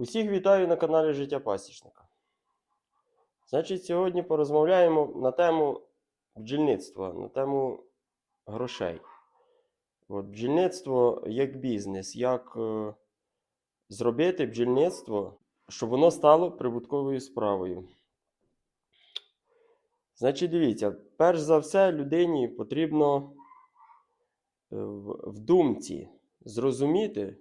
Усіх вітаю на каналі Життя Пасічника. Значить, сьогодні порозмовляємо на тему бджільництва, на тему грошей. От, бджільництво як бізнес, як е, зробити бджільництво, щоб воно стало прибутковою справою. Значить, дивіться, перш за все, людині потрібно е, в, в думці зрозуміти,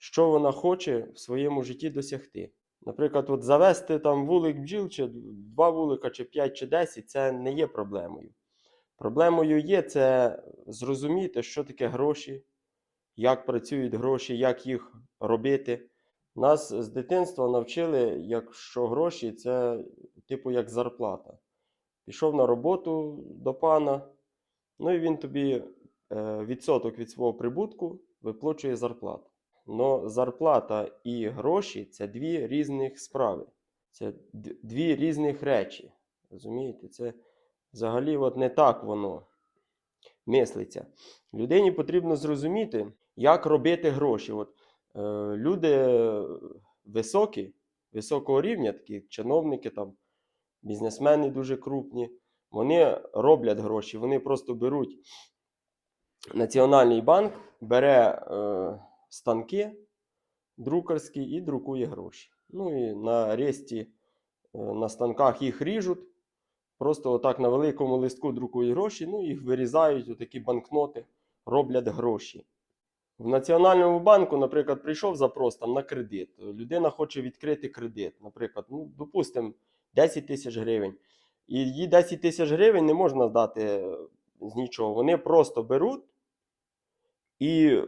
що вона хоче в своєму житті досягти. Наприклад, от завести там вулик бджіл, чи два вулика, чи 5, чи 10 це не є проблемою. Проблемою є це зрозуміти, що таке гроші, як працюють гроші, як їх робити. Нас з дитинства навчили, як, що гроші це типу як зарплата. Пішов на роботу до пана, ну і він тобі е, відсоток від свого прибутку виплачує зарплату. Но зарплата і гроші це дві різних справи. Це дві різних речі. Розумієте? Це взагалі от не так воно мислиться. Людині потрібно зрозуміти, як робити гроші. От, е, люди високі, високого рівня, такі чиновники, там, бізнесмени дуже крупні, вони роблять гроші, вони просто беруть Національний банк, бере е, станки друкарські і друкує гроші. Ну і на ресті е, на станках їх ріжуть. Просто отак на великому листку друкують гроші, ну їх вирізають, отакі банкноти, роблять гроші. В Національному банку, наприклад, прийшов запрос там, на кредит. Людина хоче відкрити кредит. Наприклад, ну, допустимо, 10 тисяч гривень. І їй 10 тисяч гривень не можна здати з нічого. Вони просто беруть і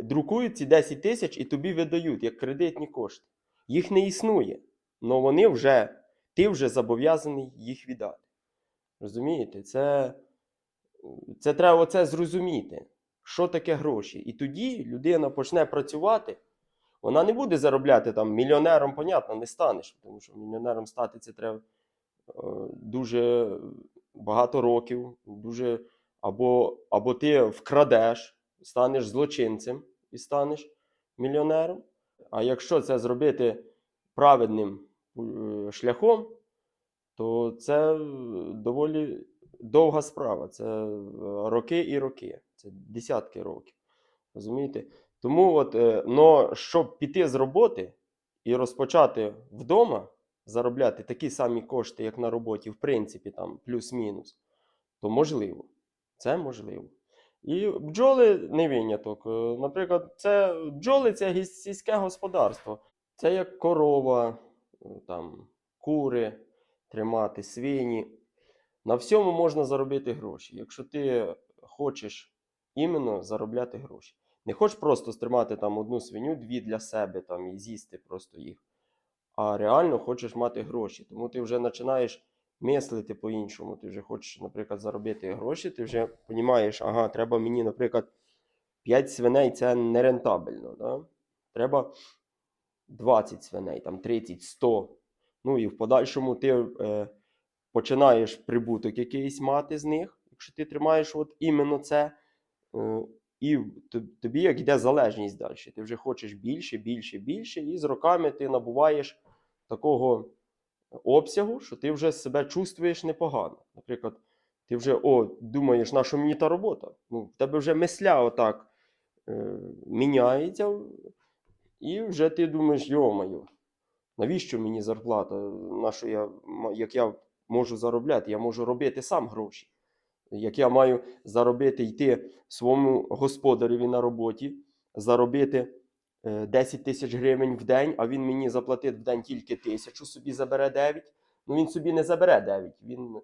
друкують ці 10 тисяч і тобі видають як кредитні кошти. Їх не існує. але вони вже, ти вже зобов'язаний їх віддати. Розумієте? Це, це треба оце зрозуміти, що таке гроші. І тоді людина почне працювати. Вона не буде заробляти там мільйонером, понятно, не станеш, тому що мільйонером стати це треба е, дуже багато років, дуже або, або ти вкрадеш, станеш злочинцем і станеш мільйонером. А якщо це зробити праведним е, шляхом, то це доволі довга справа. Це е, роки і роки, це десятки років. Розумієте? Тому, от, е, но, щоб піти з роботи і розпочати вдома заробляти такі самі кошти, як на роботі, в принципі, там плюс-мінус, то можливо. Це можливо. І бджоли не виняток. Е, Наприклад, це бджоли це сільське господарство. Це як корова, е, там, кури тримати, свині. На всьому можна заробити гроші. Якщо ти хочеш іменно заробляти гроші. Не хочеш просто стримати там одну свиню, дві для себе там, і з'їсти просто їх. А реально хочеш мати гроші. Тому ти вже починаєш мислити по-іншому. Ти вже хочеш, наприклад, заробити гроші, ти вже розумієш, ага, треба мені, наприклад, 5 свиней це нерентабельно. Да? Треба 20 свиней, там 30, 100. Ну і в подальшому ти е, починаєш прибуток якийсь мати з них, якщо ти тримаєш от іменно це. Е, і тобі як йде залежність далі. Ти вже хочеш більше, більше, більше, і з роками ти набуваєш такого обсягу, що ти вже себе чувствуєш непогано. Наприклад, ти вже о, думаєш, на що мені та робота? Ну, в тебе вже мисля отак е, міняється, і вже ти думаєш, йо-моє, навіщо мені зарплата? На що я, як я можу заробляти? Я можу робити сам гроші. Як я маю заробити, йти своєму господареві на роботі, заробити 10 тисяч гривень в день, а він мені заплатить в день тільки тисячу, собі забере 9. Ну він собі не забере 9. Він е,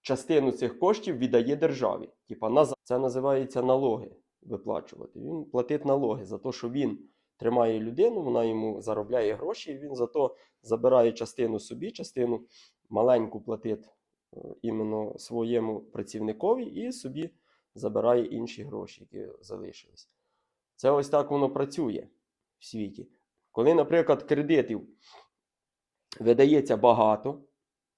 частину цих коштів віддає державі. Типа назад. Це називається налоги виплачувати. Він платить налоги за те, що він тримає людину, вона йому заробляє гроші, і він за то забирає частину собі, частину маленьку платить е, іменно своєму працівникові і собі забирає інші гроші, які залишились. Це ось так воно працює в світі. Коли, наприклад, кредитів видається багато,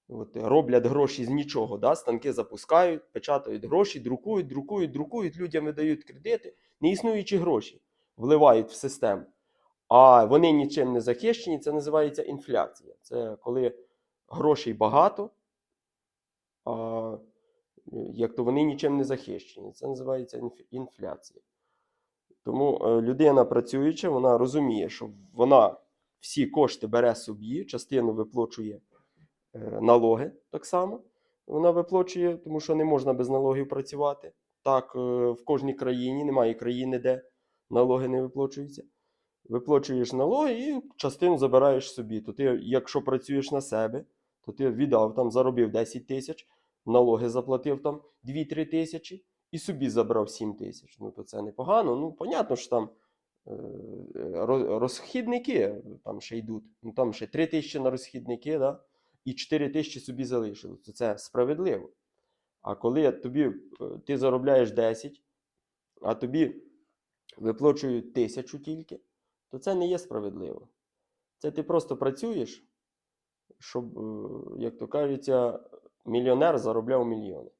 от, роблять гроші з нічого, да? станки запускають, печатають гроші, друкують, друкують, друкують, людям видають кредити, неіснуючі гроші вливають в систему. а вони нічим не захищені, це називається інфляція. Це коли грошей багато, а як то вони нічим не захищені. Це називається інфляція. Тому е, людина працююча, вона розуміє, що вона всі кошти бере собі, частину виплачує е, налоги так само. Вона виплачує, тому що не можна без налогів працювати. Так, е, в кожній країні немає країни, де налоги не виплачуються. Виплачуєш налоги і частину забираєш собі. То ти, якщо працюєш на себе, то ти віддав там, заробив 10 тисяч, налоги заплатив там 2-3 тисячі і собі забрав 7 тисяч. Ну, то це непогано. Ну, понятно, що там е, розхідники там ще йдуть. Ну, там ще 3 тисячі на розхідники, да? і 4 тисячі собі залишили. То це справедливо. А коли тобі, е, ти заробляєш 10, а тобі виплачують тисячу тільки, то це не є справедливо. Це ти просто працюєш, щоб, е, як то кажеться, мільйонер заробляв мільйони.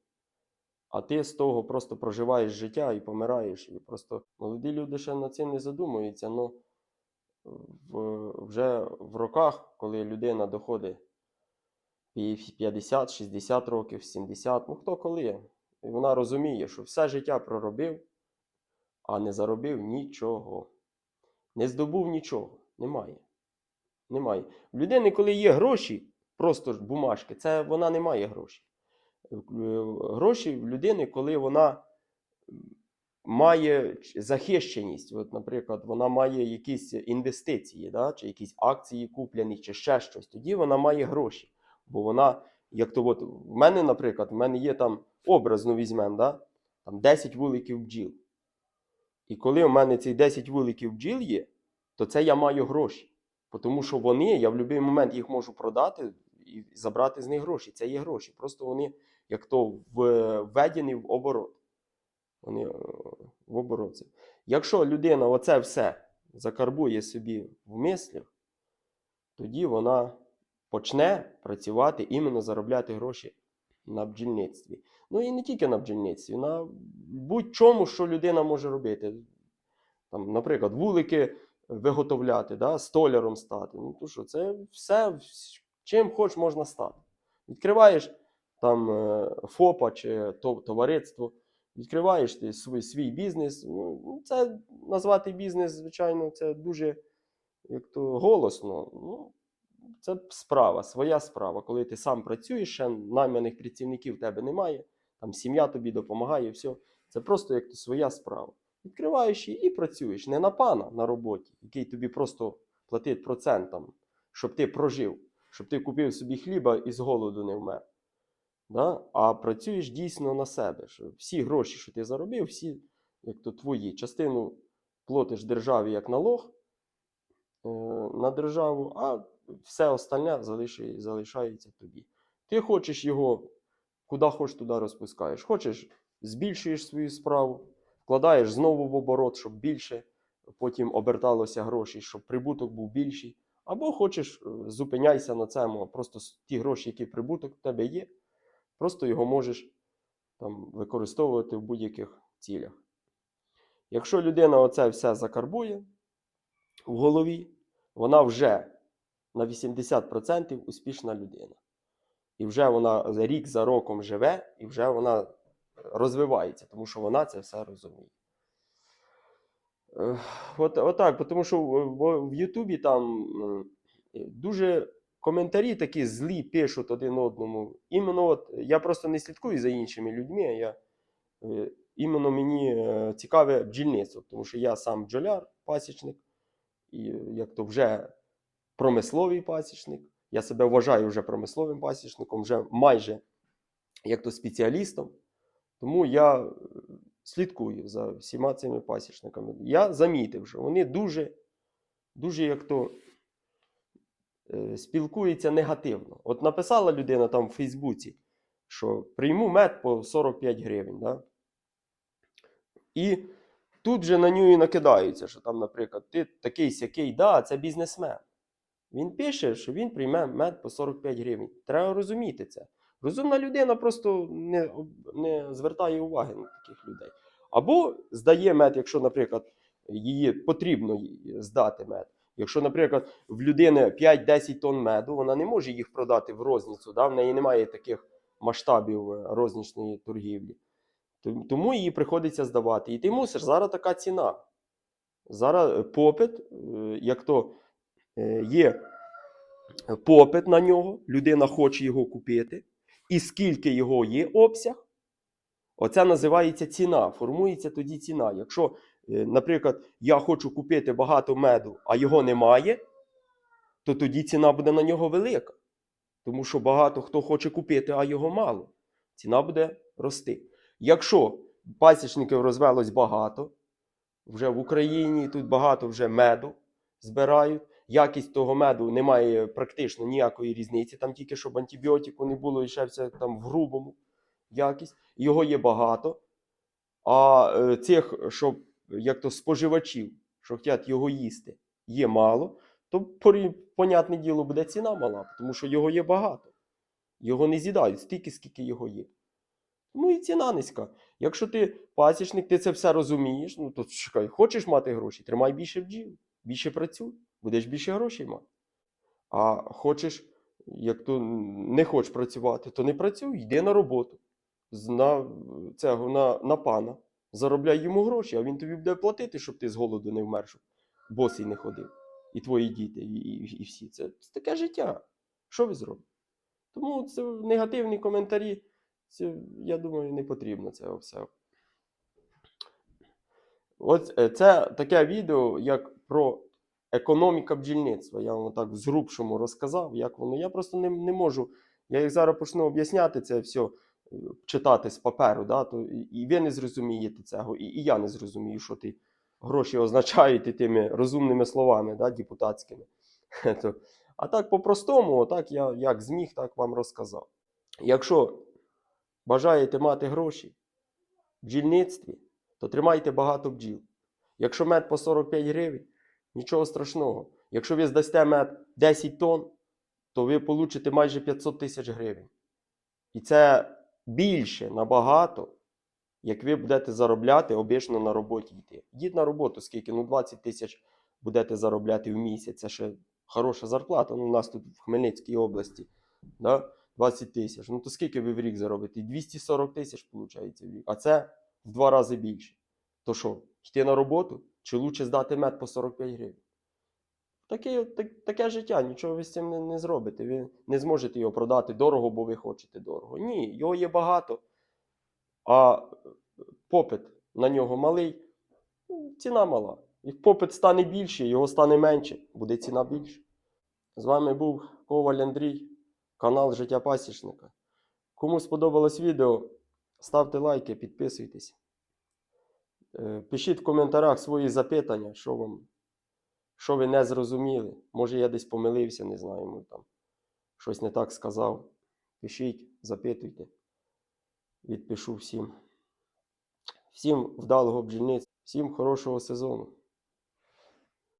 А ти з того просто проживаєш життя і помираєш. І просто молоді люди ще над цим не задумуються. Ну, вже в роках, коли людина доходить 50, 60 років, 70, ну хто коли, і вона розуміє, що все життя проробив, а не заробив нічого. Не здобув нічого. Немає. Немає. В людини, коли є гроші, просто бумажки, це вона не має грошей. Гроші в людини, коли вона має захищеність. От, наприклад, вона має якісь інвестиції, да? чи якісь акції куплені, чи ще щось. Тоді вона має гроші. Бо вона, як то от, в мене, наприклад, в мене є там образно візьмемо, да? там 10 вуликів бджіл. І коли в мене ці 10 вуликів бджіл є, то це я маю гроші. Тому що вони, я в будь-який момент їх можу продати і забрати з них гроші. Це є гроші. Просто вони, як то введені в оборот. Вони е, в оборот. це. Якщо людина оце все закарбує собі в мислях, тоді вона почне працювати іменно заробляти гроші на бджільництві. Ну і не тільки на бджільництві, на будь-чому, що людина може робити. Там, наприклад, вулики виготовляти, да, столяром стати. Ну, то що, це все, чим хоч можна стати. Відкриваєш там е, ФОПа чи товариство, відкриваєш ти свій, свій бізнес. Ну, це назвати бізнес, звичайно, це дуже як то голосно. Ну, це справа, своя справа. Коли ти сам працюєш, ще найманих працівників в тебе немає, там сім'я тобі допомагає, все. Це просто як то своя справа. Відкриваєш її і працюєш не на пана на роботі, який тобі просто платить процентом, щоб ти прожив, щоб ти купив собі хліба і з голоду не вмер. Да? А працюєш дійсно на себе. Що всі гроші, що ти заробив, всі як то твої. Частину платиш державі як налог е, на державу, а все остальне залишає, залишається тобі. Ти хочеш його, куди хочеш, туди розпускаєш. Хочеш, збільшуєш свою справу, вкладаєш знову в оборот, щоб більше потім оберталося гроші, щоб прибуток був більший. Або хочеш, е, зупиняйся на цьому, просто ті гроші, які прибуток в тебе є, просто його можеш там, використовувати в будь-яких цілях. Якщо людина оце все закарбує в голові, вона вже на 80% успішна людина. І вже вона рік за роком живе, і вже вона розвивається, тому що вона це все розуміє. От, отак, тому що в Ютубі там дуже коментарі такі злі пишуть один одному. Іменно от, я просто не слідкую за іншими людьми, я, е, іменно мені е, цікаве бджільництво, тому що я сам бджоляр, пасічник, і як то вже промисловий пасічник. Я себе вважаю вже промисловим пасічником, вже майже як то спеціалістом. Тому я е, слідкую за всіма цими пасічниками. Я замітив, що вони дуже, дуже як то е, спілкуються негативно. От написала людина там в Фейсбуці, що прийму мед по 45 гривень. Да? І тут же на нього і накидаються, що там, наприклад, ти такий сякий, да, це бізнесмен. Він пише, що він прийме мед по 45 гривень. Треба розуміти це. Розумна людина просто не, не звертає уваги на таких людей. Або здає мед, якщо, наприклад, її потрібно здати мед. Якщо, наприклад, в людини 5-10 тонн меду, вона не може їх продати в розницю, да? в неї немає таких масштабів е, рознічної торгівлі. Тому її приходиться здавати. І ти мусиш, зараз така ціна. Зараз е, попит, е, як то є попит на нього, людина хоче його купити, і скільки його є обсяг, оце називається ціна. Формується тоді ціна. Якщо, наприклад, я хочу купити багато меду, а його немає, то тоді ціна буде на нього велика. Тому що багато хто хоче купити, а його мало. Ціна буде рости. Якщо пасічників розвелось багато, вже в Україні тут багато вже меду збирають. Якість того меду немає практично ніякої різниці. Там тільки щоб антибіотику не було і ще все там в грубому якість. Його є багато. А е, цих, щоб як то споживачів, що хочуть його їсти, є мало, то понятне діло буде ціна мала, тому що його є багато. Його не з'їдають стільки, скільки його є. Ну і ціна низька. Якщо ти пасічник, ти це все розумієш, ну то чекай, хочеш мати гроші, тримай більше бджіл, більше працюй, будеш більше грошей мати. А хочеш, як то не хочеш працювати, то не працюй, йди на роботу. На, цього, на, на пана. Заробляй йому гроші, а він тобі буде платити, щоб ти з голоду не вмер, щоб босий не ходив. І твої діти, і, і, і всі. Це, це таке життя. Що ви зробите? Тому це негативні коментарі. Це, я думаю, не потрібно цього все. От е, це таке відео, як про економіка бджільництва. Я вам так в зрубшому розказав, як воно. Я просто не, не можу. Я як зараз почну об'ясняти це все, читати з паперу, да, то і ви не зрозумієте цього, і, і я не зрозумію, що ти гроші означаєте тими розумними словами, да, депутатськими. А так по-простому, так я як зміг, так вам розказав. Якщо бажаєте мати гроші в бджільництві, то тримайте багато бджіл. Якщо мед по 45 гривень, нічого страшного. Якщо ви здасте мед 10 тонн, то ви получите майже 500 тисяч гривень. І це більше набагато, як ви будете заробляти обично на роботі йти. Йдіть на роботу, скільки? Ну 20 тисяч будете заробляти в місяць. Це ще хороша зарплата. Ну, у нас тут в Хмельницькій області. Да? 20 тисяч. Ну то скільки ви в рік заробите? 240 тисяч виходить в рік. А це в два рази більше. То що, йти на роботу чи лучше здати мед по 45 гривень? Таке, так, таке життя, нічого ви з цим не, не зробите. Ви не зможете його продати дорого, бо ви хочете дорого. Ні, його є багато, а попит на нього малий, ну, ціна мала. Як попит стане більше, його стане менше, буде ціна більше. З вами був Коваль Андрій, канал Життя Пасічника. Кому сподобалось відео, ставте лайки, підписуйтесь. Е, Пишіть в коментарях свої запитання, що вам, що ви не зрозуміли. Може, я десь помилився, не знаю, може, там щось не так сказав. Пишіть, запитуйте. Відпишу всім. Всім вдалого бджільництва, всім хорошого сезону.